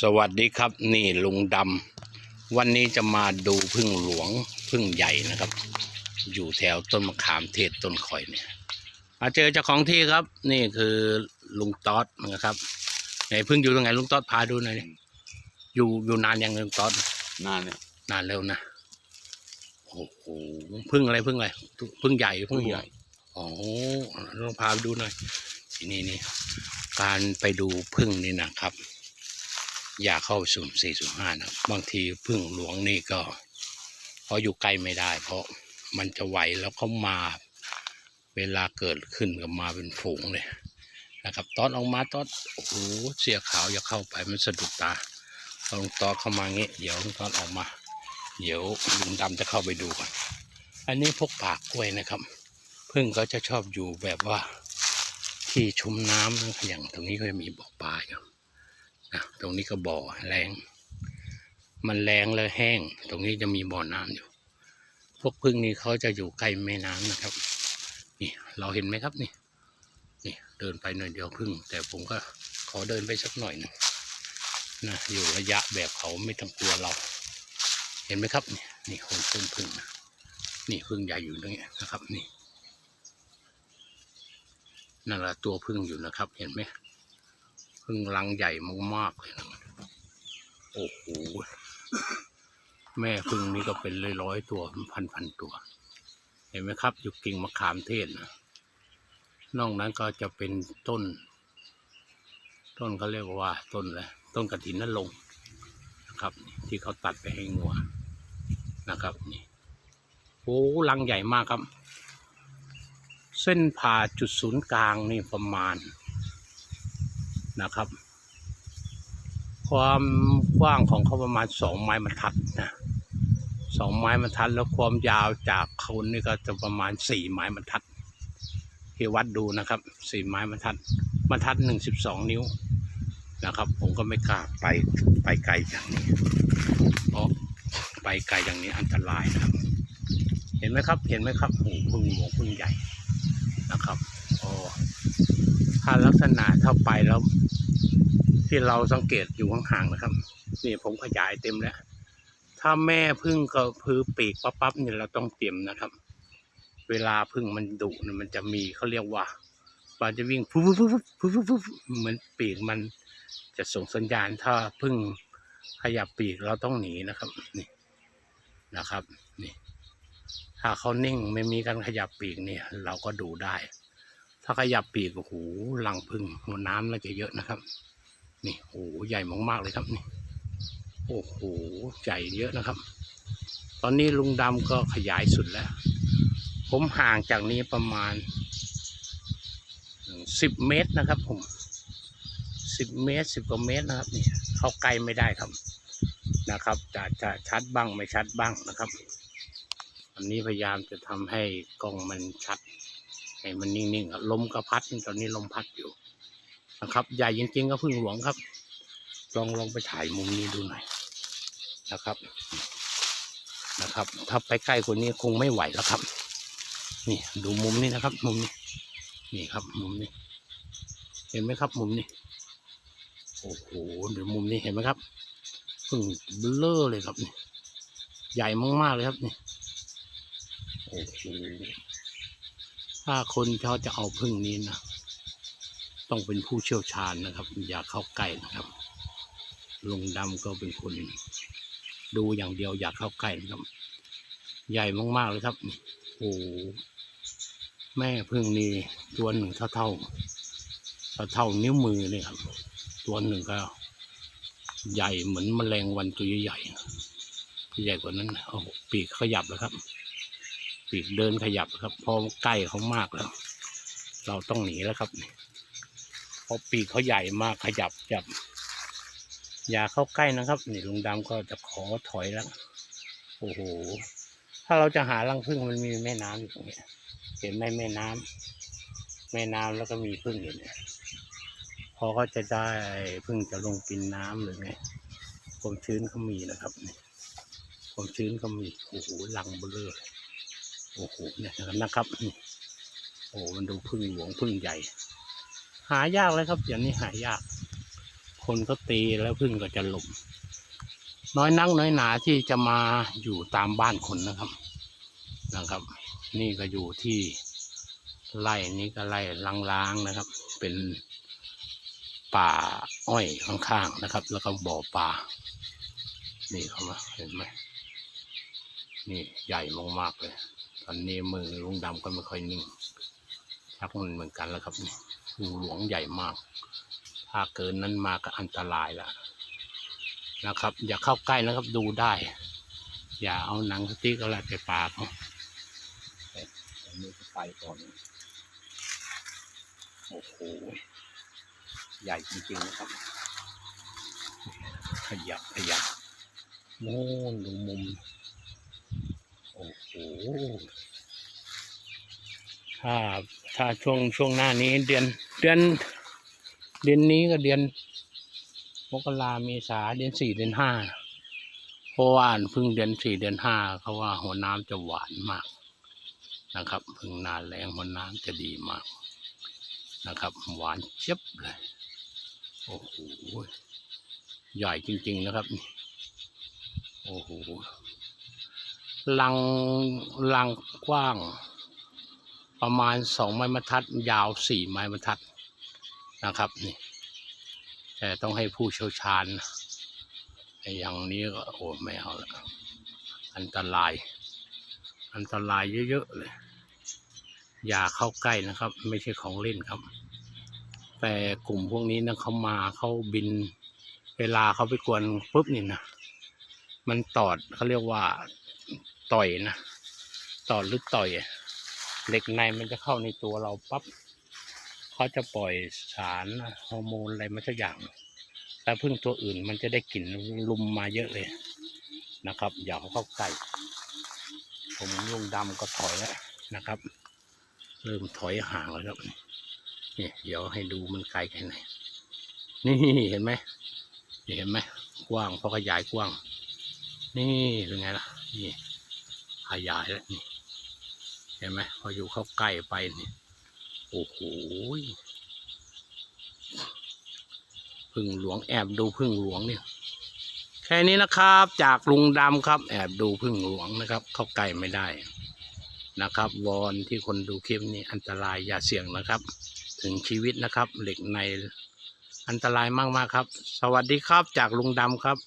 สวัสดีครับนี่ลุงดำวันนี้จะมาดูพึ่งหลวงพึ่งใหญ่นะครับ อยู่แถวต้นมะขามเทศต้นข่อยเนี่ยมาเจอเจ้าของที่ครับ นี่คือลุงต๊อดนะครับไหนพึ่งอยู่ตรงไหนลุงต๊อดพาดูหน่อยดิอยู่อยู่นานยังลุงต๊อดนานเนี่ยนานแล้วนะโอ้โหพึ่งอะไรพึ่งอะไรพึ่งใหญ่พึ่งใหญ่อ๋อลองพาไปดูหน่อยนี่นี่การไปดูพึ่งนี่นะครับ อย่าเข้าสุ่มสี่สุ่มห้านะบางทีพึ่งหลวงนี่ก็เขาอยู่ใกล้ไม่ได้ เพราะมันจะไหวแล้วเขามา เวลาเกิดขึ้นก็มาเป็นฝูงเลยนะครับ ตอนออกมาตอนโอ้โหเสียขาวอย่าเข้าไปมันสะดุดตาลองตอนเข้ามางี้เดี๋ยวตอนออกมา เดี๋ยวลุงดำจะเข้าไปดูก่อนอันนี้พวกปากกล้วยนะครับพึ่งก็จะชอบอยู่แบบว่าที่ชุ่มน้ำนะอย่างตรงนี้ก็จะมีบ่อปลาอยู่ นะตรงนี้ก็บ่อแรงมันแรงแล้วแห้ง ตรงนี้จะมีบ่อน้ำอยู่ พวกพึ่งนี่เขาจะอยู่ใกล้แม่น้ำนะครับ นี่เราเห็นไหมครับนี่ นี่เดินไปหน่อยเดียวพึ่ง แต่ผมก็ขอเดินไปสักหน่อยหนึงนะอยู่ระยะแบบเขาไม่ต้องกลัวเรา เห็นไหมครับ นี่นี่คนต้นพึ่งนะนี่พึ่งใหญ่อยู่ตรงนี้นะครับ นี่นั่นแหละตัวพึ่งอยู่นะครับ เห็นไหม พึ่งรังใหญ่มากๆเลยโอ้โห แม่พึ่งนี่ก็เป็นร้อยๆตัวพันพันๆตัว เห็นไหมครับ อยู่กิ่งมะขามเทศนะนอกนั้นก็จะเป็นต้น ต้นเขาเรียกว่า ต้นอะไรต้นกระถินนั่นลงนะครับ ที่เขาตัดไปให้งัวนะครับนี่โอ้รังใหญ่มากครับ เส้นผ่าจุดศูนย์กลางนี่ประมาณ นะครับ ความกว้างของเขาประมาณสองไม้บรรทัดนะสองไม้บรรทัดแล้วความยาวจากเขานี่ก็จะประมาณสี่ไม้บรรทัดที่วัดดูนะครับสี่ไม้บรรทัดบรรทัดหนึ่งสิบสองนิ้วนะครับ ผมก็ไม่กล้าไปไปไกลอย่างนี้เพราะไปไกลอย่างนี้อันตรายนะครับ เห็นไหมครับเห็นไหมครับโอ้โหพึ่งหลวงพึ่งใหญ่นะครับอ๋อถ้าลักษณะถ้าไปแล้ว ที่เราสังเกตอยู่ห่างๆนะครับ นี่ผมขยายเต็มแล้ว ถ้าแม่พึ่งก็พือปีกปั๊บๆเนี่ยเราต้องเตรียมนะครับ เวลาพึ่งมันดุเนี่ยมันจะมีเขาเรียกว่ามันจะวิ่งฟุบฟุบฟุบฟุบฟุบฟุบเหมือนปีกมันจะส่งสัญญาณถ้าพึ่งขยับปีกเราต้องหนีนะครับนี่นะครับนี่ถ้าเขานิ่งไม่มีการขยับปีกเนี่ย เราก็ดูได้ ถ้าขยับปีกโอ้โหลังพึ่งหัวน้ำน่าจะเยอะนะครับ นี่โอ้โหใหญ่มากๆเลยครับนี่โอ้โหใหญ่เยอะนะครับ ตอนนี้ลุงดำก็ขยายสุดแล้ว ผมห่างจากนี้ประมาณสิบเมตรนะครับ ผมสิบเมตรสิบกว่าเมตรนะครับนี่เข้าใกล้ไม่ได้ครับนะครับจะจะชัดบ้างไม่ชัดบ้างนะครับ อันนี้พยายามจะทำให้กล้องมันชัดให้มันนิ่งๆลมก็พัดตอนนี้ลมพัดอยู่ นะครับ ใหญ่จริงๆก็พึ่งหลวงครับ ลองลองไปถ่ายมุมนี้ดูหน่อยนะครับ นะครับ ถ้าไปใกล้กว่านี้คงไม่ไหวแล้วครับ นี่ดูมุมนี้นะครับ มุมนี้ นี่ครับ มุมนี้ เห็นไหมครับ มุมนี้ โอ้โหเดี๋ยวมุมนี้เห็นไหมครับพึ่งเบลอเลยครับนี่ใหญ่มากๆเลยครับนี่โอ้โหถ้าคนเขาจะเอาพึ่งนี้นะ ต้องเป็นผู้เชี่ยวชาญนะครับ อย่าเข้าใกล้นะครับลุงดำก็เป็นคนดูอย่างเดียวอย่าเข้าใกล้นะครับ ใหญ่มากๆเลยครับโอ้แม่พึ่งนี่ตัวหนึ่งเท่าเท่าเท่าเท่านิ้วมือเลยครับ ตัวหนึ่งก็ ใหญ่เหมือนแมลงวันตัวใหญ่ๆใหญ่กว่านั้นโอ้ปีกขยับแล้วครับ ปีกเดินขยับครับ พอใกล้เขามากแล้ว เราต้องหนีแล้วครับ ราะปีกเขาใหญ่มากขยับจับอย่าเข้าใกล้นะครับ นี่ลุงดำก็จะขอถอยแล้ว โอ้โห ถ้าเราจะหารังผึ้งมันมีแม่น้ำอยู่ตรงนี้เห็นไหมแม่น้ำแม่น้ำแล้วก็มีผึ้งอยู่เนี่ยพอเขาจะได้ผึ้งจะลงกินน้ำหรือไงความชื้นเขามีนะครับความชื้นเขามีโอ้โหรังเบลอเลยโอ้โหเนี่ยนะครับนี่โอ้มันดูพึ่งหลวงพึ่งใหญ่ายากเลยครับอย่างนี้หายาก คนก็ตีแล้วพึ่งก็จะหลบน้อยนักน้อยหนาที่จะมาอยู่ตามบ้านคนนะครับนะครับ นี่ก็อยู่ที่ไร่นี้ก็ไร่ล้างๆนะครับ เป็นป่าอ้อยข้างๆนะครับ แล้วก็บ่อปลานี่เข้ามาเห็นไหมนี่ใหญ่มากๆเลย ตอนนี้มือลุงดำก็ไม่ค่อยนิ่งชักมันเหมือนกันแล้วครับนี่ งูหลวงใหญ่มาก ถ้าเกินนั้นมาก็อันตรายล้วนะครับ อย่าเข้าใกล้นะครับดูได้ อย่าเอาหนังสติ๊กอะไรไปปากเขาแต่อันนี้ไปก่อนโอ้โห ใหญ่จริงๆนะครับ ขยับขยับโน่นดูมุม โอ้โห ถ้า ถ้าช่วงช่วงหน้านี้เดือน เดือน เดือนนี้ก็เดือนมกราเมษาเดือนสี่เดือนห้าเพราะว่าพิ่งเดือนสี่เดือนห้าเขาว่าหัวน้ำจะหวานมากนะครับพิ่งนาแรงหัวน้ำจะดีมากนะครับ หวานเจี๊ยบเลยโอ้โหใหญ่จริง ๆนะครับนี่โอ้โหลังลังกว้าง ประมาณสองไม้บรรทัด ยาวสี่ไม้บรรทัดนะครับนี่แต่ต้องให้ผู้เชี่ยวชาญไอ้ย่างนี้ก็โอ้ไม่เอาละอันตราย อันตรายเยอะๆเลย อย่าเข้าใกล้นะครับ ไม่ใช่ของเล่นครับ แต่กลุ่มพวกนี้นะเขามาเขาบิน เวลาเขาไปกวนปุ๊บนี่นะมันตอดเขาเรียกว่าต่อยนะ ตอดหรือต่อย เหล็กในมันจะเข้าในตัวเราปั๊บเขาจะปล่อยสารฮอร์โมนอะไรมาสักอย่างแต่พึ่งตัวอื่นมันจะได้กลิ่นลุมมาเยอะเลยนะครับ อย่าเข้าใกล้ผมลุงดำก็ถอยแล้วนะครับ เริ่มถอยห่างแล้วครับนี่เดี๋ยวให้ดูมันไกลแค่ไหนนี่เห็นไหมเห็นไหมกว้างพอขยายกว้าง นี่เป็นไงล่ะนี่ขยายแล้วนี่ ห็นไหมพออยู่เข้าใกล้ไปนี่โอ้โหพึ่งหลวงแอบดูพึ่งหลวงเนี่ยแค่นี้นะครับ จากลุงดำครับ แอบดูพึ่งหลวงนะครับ เข้าใกล้ไม่ได้นะครับ วอนที่คนดูคลิปนี้อันตรายอย่าเสี่ยงนะครับ ถึงชีวิตนะครับ เหล็กในอันตรายมากๆครับ สวัสดีครับจากลุงดำครับ